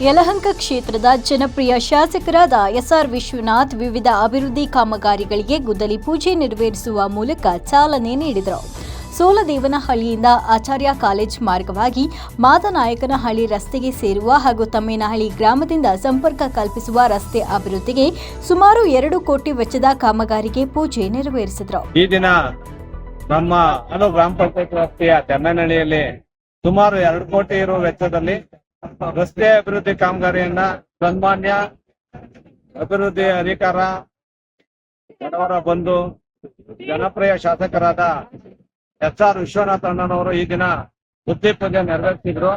ಯಲಹಂಕ ಕ್ಷೇತ್ರದ ಜನಪ್ರಿಯ ಶಾಸಕರಾದ ಎಸ್ಆರ್ ವಿಶ್ವನಾಥ್ ವಿವಿಧ ಅಭಿವೃದ್ಧಿ ಕಾಮಗಾರಿಗಳಿಗೆ ಗುದ್ದಲಿ ಪೂಜೆ ನೆರವೇರಿಸುವ ಮೂಲಕ ಚಾಲನೆ ನೀಡಿದರು. ಸೋಲದೇವನಹಳ್ಳಿಯಿಂದ ಆಚಾರ್ಯ ಕಾಲೇಜ್ ಮಾರ್ಗವಾಗಿ ಮಾದನಾಯಕನಹಳ್ಳಿ ರಸ್ತೆಗೆ ಸೇರುವ ಹಾಗೂ ತಮ್ಮೇನಹಳ್ಳಿ ಗ್ರಾಮದಿಂದ ಸಂಪರ್ಕ ಕಲ್ಪಿಸುವ ರಸ್ತೆ ಅಭಿವೃದ್ಧಿಗೆ ಸುಮಾರು ಎರಡು ಕೋಟಿ ವೆಚ್ಚದ ಕಾಮಗಾರಿಗೆ ಪೂಜೆ ನೆರವೇರಿಸಿದರು. ಈ ದಿನ ನಮ್ಮ ಗ್ರಾಮ ಪಂಚಾಯತ್ ವ್ಯಾಪ್ತಿಯ ಸುಮಾರು ಎರಡು ಕೋಟಿ ಇರುವ ವೆಚ್ಚದಲ್ಲಿ ರಸ್ತೆ ಅಭಿವೃದ್ಧಿ ಕಾಮಗಾರಿಯನ್ನ ಸನ್ಮಾನ್ಯ ಅಭಿವೃದ್ಧಿ ಅಧಿಕಾರ ಬಡವರ ಬಂಧು ಜನಪ್ರಿಯ ಶಾಸಕರಾದ ಎಸ್ ಆರ್ ವಿಶ್ವನಾಥ್ ಅಣ್ಣನವರು ಈ ದಿನ ಬುದ್ಧಿ ಪೂಜೆ ನೆರವೇರಿಸಿದ್ರು.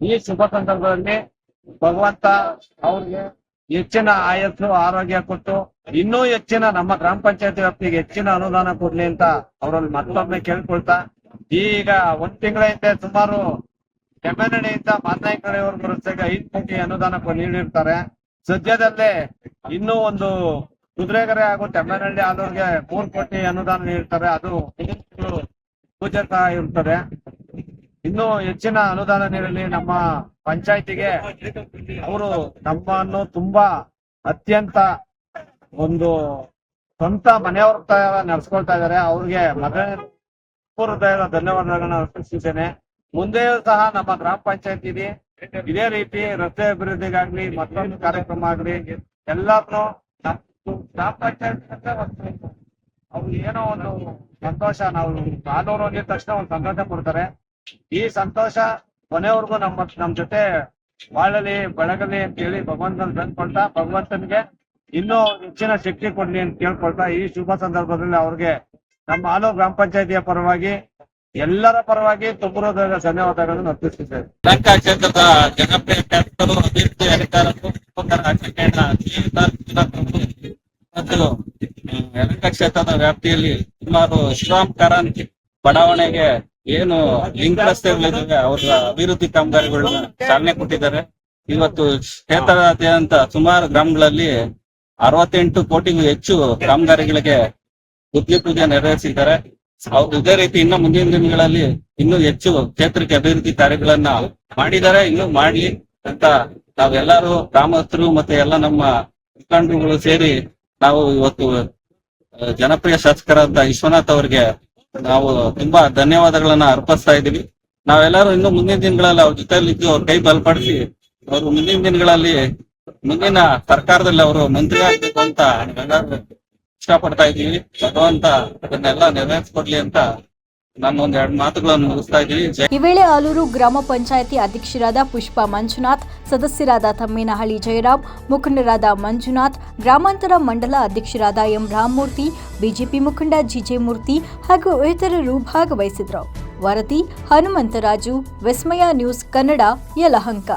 ಈ ಶುಭ ಸಂದರ್ಭದಲ್ಲಿ ಭಗವಂತ ಅವ್ರಿಗೆ ಹೆಚ್ಚಿನ ಆಯಸ್ಸು, ಆರೋಗ್ಯ ಕೊಟ್ಟು ಇನ್ನೂ ಹೆಚ್ಚಿನ ನಮ್ಮ ಗ್ರಾಮ ಪಂಚಾಯತ್ ವ್ಯಾಪ್ತಿಗೆ ಹೆಚ್ಚಿನ ಅನುದಾನ ಕೊಡ್ಲಿ ಅಂತ ಅವರಲ್ಲಿ ಮತ್ತೊಮ್ಮೆ ಕೇಳ್ಕೊಳ್ತಾ, ಈಗ ಒಂದ್ ತಿಂಗಳ ಹಿಂದೆ ಸುಮಾರು ಕೆಮ್ಮನಹಳ್ಳಿಯಿಂದ ಮಾತನಾಯಿಕಡೆವರೆಗೂ ರಸ್ತೆಗೆ ಐದು ಕೋಟಿ ಅನುದಾನ ನೀಡಿರ್ತಾರೆ ಸದ್ಯದಲ್ಲೇ ಇನ್ನೂ ಒಂದು ಕುದುರೆಗರೆ ಹಾಗೂ ತೆಮ್ಮನಹಳ್ಳಿ ಆದವ್ರಿಗೆ ಮೂರ್ ಕೋಟಿ ಅನುದಾನ ನೀಡ್ತಾರೆ. ಅದು ಪೂಜಕ ಇರ್ತದೆ ಇನ್ನು ಹೆಚ್ಚಿನ ಅನುದಾನ ನೀಡಲಿ ನಮ್ಮ ಪಂಚಾಯತಿಗೆ. ಅವರು ನಮ್ಮನ್ನು ತುಂಬಾ ಅತ್ಯಂತ ಒಂದು ಸ್ವಂತ ಮನೆಯವ್ರ ನಡ್ಸ್ಕೊಳ್ತಾ ಇದಾರೆ ಅವ್ರಿಗೆ ಮಗ ಪೂರ್ವ ಧನ್ಯವಾದಗಳನ್ನ ಅರ್ಪಿಸಿದ್ದೇನೆ ಮುಂದೆಯೂ ಸಹ ನಮ್ಮ ಗ್ರಾಮ ಪಂಚಾಯತಿ ಇದೇ. ರೀತಿ ರಸ್ತೆ ಅಭಿವೃದ್ಧಿಗಾಗ್ಲಿ, ಮತ್ತೊಂದು ಕಾರ್ಯಕ್ರಮ ಆಗ್ಲಿ ಎಲ್ಲಾರ್ನು ಗ್ರಾಮ ಪಂಚಾಯತ್ ಅವ್ರು ಏನೋ ಒಂದು ಸಂತೋಷ, ನಾವು ಕಾಲೂರು ಹೋಗಿದ ತಕ್ಷಣ ಒಂದು ಸಂತೋಷ ಕೊಡ್ತಾರೆ. ಈ ಸಂತೋಷ ಕೊನೆವರೆಗೂ ನಮ್ಮ ನಮ್ ಜೊತೆ ಬಾಳಲಿ ಬೆಳಗಲಿ ಅಂತ ಹೇಳಿ ಭಗವಂತನ ಬಂದ್ಕೊಳ್ತಾ ಭಗವಂತನಿಗೆ ಇನ್ನೂ ಹೆಚ್ಚಿನ ಶಕ್ತಿ ಕೊಡ್ಲಿ ಅಂತ ಕೇಳ್ಕೊಳ್ತಾ, ಈ ಶುಭ ಸಂದರ್ಭದಲ್ಲಿ ಅವ್ರಿಗೆ ನಮ್ಮ ಆಲೋ ಗ್ರಾಮ ಪಂಚಾಯತಿಯ ಪರವಾಗಿ ಎಲ್ಲರ ಪರವಾಗಿ ತುಂಬುರೋದ ಧನ್ಯವಾದಗಳನ್ನು ಅರ್ಪಿಸುತ್ತೇವೆ ಲಂಕಾ ಕ್ಷೇತ್ರದ ಜನಪ್ರಿಯ ಅಭಿವೃದ್ಧಿ ಮತ್ತು ಯಲಹಂಕ ಕ್ಷೇತ್ರದ ವ್ಯಾಪ್ತಿಯಲ್ಲಿ ಸುಮಾರು ಶ್ರೀರಾಮ್ ಬಡಾವಣೆಗೆ ಏನು ಲಿಂಕ್ ರಸ್ತೆಗಳಿದ್ದಾವೆ ಅವರ ಅಭಿವೃದ್ಧಿ ಕಾಮಗಾರಿಗಳನ್ನ ಚಾಲನೆ ಕೊಟ್ಟಿದ್ದಾರೆ. ಇವತ್ತು ಕ್ಷೇತ್ರದಾದ್ಯಂತ ಸುಮಾರು ಗ್ರಾಮಗಳಲ್ಲಿ ಅರವತ್ತೆಂಟು ಕೋಟಿಗೂ ಹೆಚ್ಚು ಕಾಮಗಾರಿಗಳಿಗೆ ಗುದ್ಲಿ ಪೂಜೆ ನೆರವೇರಿಸಿದ್ದಾರೆ. ಇದೇ ರೀತಿ ಇನ್ನು ಮುಂದಿನ ದಿನಗಳಲ್ಲಿ ಇನ್ನೂ ಹೆಚ್ಚು ಕ್ಷೇತ್ರಕ್ಕೆ ಅಭಿವೃದ್ಧಿ ಕಾರ್ಯಗಳನ್ನ ಮಾಡಿದರೆ ಇನ್ನು ಮಾಡ್ಲಿ ಅಂತ ನಾವೆಲ್ಲರೂ ಗ್ರಾಮಸ್ಥರು ಮತ್ತೆ ಎಲ್ಲ ನಮ್ಮ ಮುಖಂಡರುಗಳು ಸೇರಿ ನಾವು ಇವತ್ತು ಜನಪ್ರಿಯ ಶಾಸಕರಾದ ವಿಶ್ವನಾಥ್ ಅವರಿಗೆ ನಾವು ತುಂಬಾ ಧನ್ಯವಾದಗಳನ್ನ ಅರ್ಪಿಸ್ತಾ ಇದ್ದೀವಿ. ನಾವೆಲ್ಲರೂ ಇನ್ನು ಮುಂದಿನ ದಿನಗಳಲ್ಲಿ ಅವ್ರ ಜೊತೆಲಿ ಇದ್ದು ಅವ್ರ ಕೈ ಬಲಪಡಿಸಿ ಅವರು ಮುಂದಿನ ದಿನಗಳಲ್ಲಿ ಮುಂದಿನ ಸರ್ಕಾರದಲ್ಲಿ ಅವರು ಮಂತ್ರಿ ಆಗ್ಬೇಕು ಅಂತ ಇಷ್ಟಪಡ್ತಾ ಇದ್ದೀವಿ. ಭಗವಂತ ಅದನ್ನೆಲ್ಲ ನೆರವೇರಿಸ್ಕೊಡ್ಲಿ ಅಂತ ನಾನು ಒಂದ್ ಮಾತುಗಳನ್ನು ಮುಗಿಸ್ತಾ ಇದ್ದೀವಿ. ಜೈ ಈ ವೇಳೆ ಆಲೂರು ಗ್ರಾಮ ಪಂಚಾಯಿತಿ ಅಧ್ಯಕ್ಷರಾದ ಪುಷ್ಪಾ ಮಂಜುನಾಥ್, ಸದಸ್ಯರಾದ ತಮ್ಮೇನಹಳ್ಳಿ ಜಯರಾಮ್, ಮುಖಂಡರಾದ ಮಂಜುನಾಥ್, ಗ್ರಾಮಾಂತರ ಮಂಡಲ ಅಧ್ಯಕ್ಷರಾದ ಎಂ ರಾಮಮೂರ್ತಿ, ಬಿಜೆಪಿ ಮುಖಂಡ ಜಿಜೆ ಮೂರ್ತಿ ಹಾಗೂ ಇತರರು ಭಾಗವಹಿಸಿದರು ವರದಿ ಹನುಮಂತರಾಜು, ವಿಸ್ಮಯ ನ್ಯೂಸ್ ಕನ್ನಡ, ಯಲಹಂಕ.